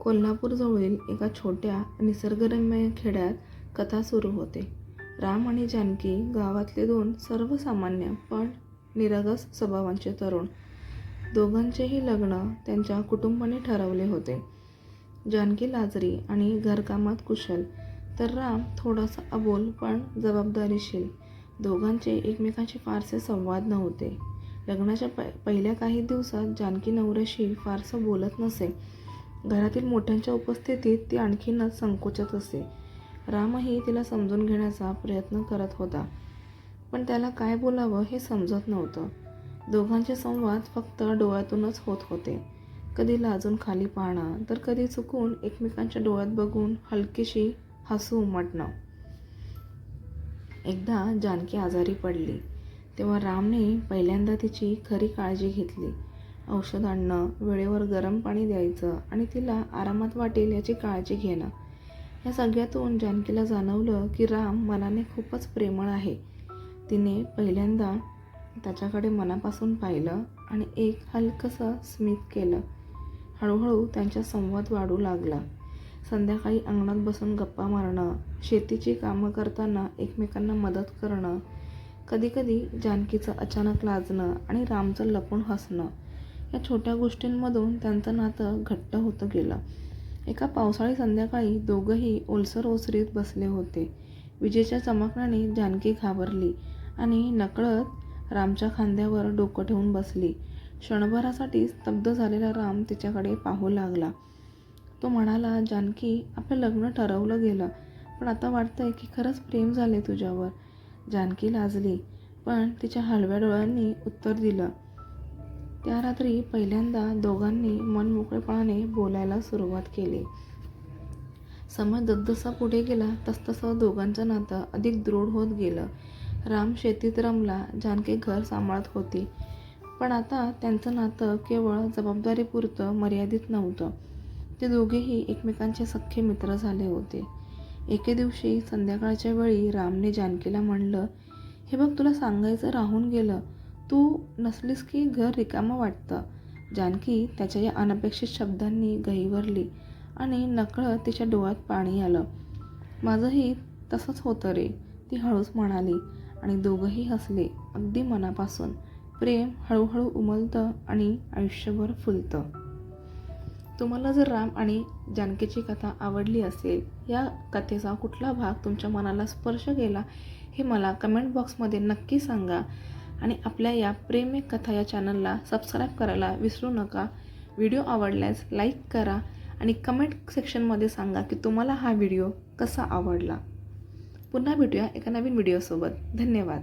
कोल्हापूरजवळील एका छोट्या निसर्गरम्य खेड्यात कथा सुरू होते. राम आणि जानकी गावातले दोन सर्वसामान्य पण निरगस स्वभावांचे तरुण. दोघांचेही लग्न त्यांच्या कुटुंबाने ठरवले होते. जानकी लाजरी आणि घरकामात कुशल, तर राम थोडासा अबोल पण जबाबदारीशील. दोघांचे एकमेकांशी फारसे संवाद नव्हते. लग्नाच्या पहिल्या काही दिवसात जानकी नवऱ्याशी फारसं बोलत नसे. घरातील मोठ्यांच्या उपस्थितीत ती आणखीनच संकोचत असे. रामही तिला समजून घेण्याचा प्रयत्न करत होता. पण त्याला काय बोलावं हे समजत नव्हतं. दोघांचे संवाद फक्त डोळ्यातूनच होत होते. कधी लाजून खाली पाहणं, तर कधी चुकून एकमेकांच्या डोळ्यात बघून हलकीशी हसू उमटणं. एकदा जानकी आजारी पडली, तेव्हा रामने पहिल्यांदा तिची खरी काळजी घेतली. औषध आणणं, वेळेवर गरम पाणी द्यायचं आणि तिला आरामात वाटेल याची काळजी घेणं. या सगळ्यातून जानकीला जाणवलं की राम मनाने खूपच प्रेमळ आहे. तिने पहिल्यांदा त्याच्याकडे मनापासून पाहिलं आणि एक हलकंसं स्मित केलं. हळूहळू त्यांचा संवाद वाढू लागला. संध्याकाळी अंगणात बसून गप्पा मारणं, शेतीची कामं करताना एकमेकांना मदत करणं, कधीकधी जानकीचं अचानक लाजणं आणि रामचं लपून हसणं, या छोट्या गोष्टींमधून त्यांचं नातं घट्ट होतं गेलं. एका पावसाळी संध्याकाळी दोघंही ओलसर ओसरीत बसले होते. विजेच्या चमकण्याने जानकी घाबरली आणि नकळत रामच्या खांद्यावर डोकं ठेवून बसली. क्षणभरासाठी स्तब्ध झालेला राम तिच्याकडे पाहू लागला. तो म्हणाला, जानकी, आपलं लग्न ठरवलं गेलं, पण आता वाटतंय की खरंच प्रेम झाले तुझ्यावर. जानकी लाजली, पण तिच्या हलव्या डोळ्यांनी उत्तर दिलं. त्या रात्री पहिल्यांदा दोघांनी मनमोकळेपणाने बोलायला सुरुवात केली. समय जसजसा पुढे गेला तसतसं दोघांचं नातं अधिक दृढ होत गेलं. राम शेतीत रमला, जानकी घर सांभाळत होती. पण आता त्यांचं नातं केवळ जबाबदारीपुरतं मर्यादित नव्हतं. ते दोघेही एकमेकांचे सख्खे मित्र झाले होते. एके दिवशी संध्याकाळच्या वेळी रामने जानकीला म्हणलं, हे बघ तुला सांगायचं राहून गेलं. तू नसलीस की घर रिकामं वाटतं. जानकी त्याच्या या अनपेक्षित शब्दांनी गहिवरली आणि नकळत तिच्या डोळ्यात पाणी आलं. माझंही तसंच होतं रे, ती हळूच म्हणाली आणि दोघंही हसले अगदी मनापासून. प्रेम हळूहळू उमलतं आणि आयुष्यभर फुलतं. तुम्हाला जर राम आणि जानकीची कथा आवडली असेल, या कथेचा कुठला भाग तुमच्या मनाला स्पर्श केला हे मला कमेंट बॉक्समध्ये नक्की सांगा आणि आपल्या या प्रेम एक कथा या चॅनलला सबस्क्राईब करायला विसरू नका. व्हिडिओ आवडल्यास लाईक करा आणि कमेंट सेक्शनमध्ये सांगा की तुम्हाला हा व्हिडिओ कसा आवडला. पुन्हा भेटूया एका नवीन व्हिडिओसोबत. धन्यवाद.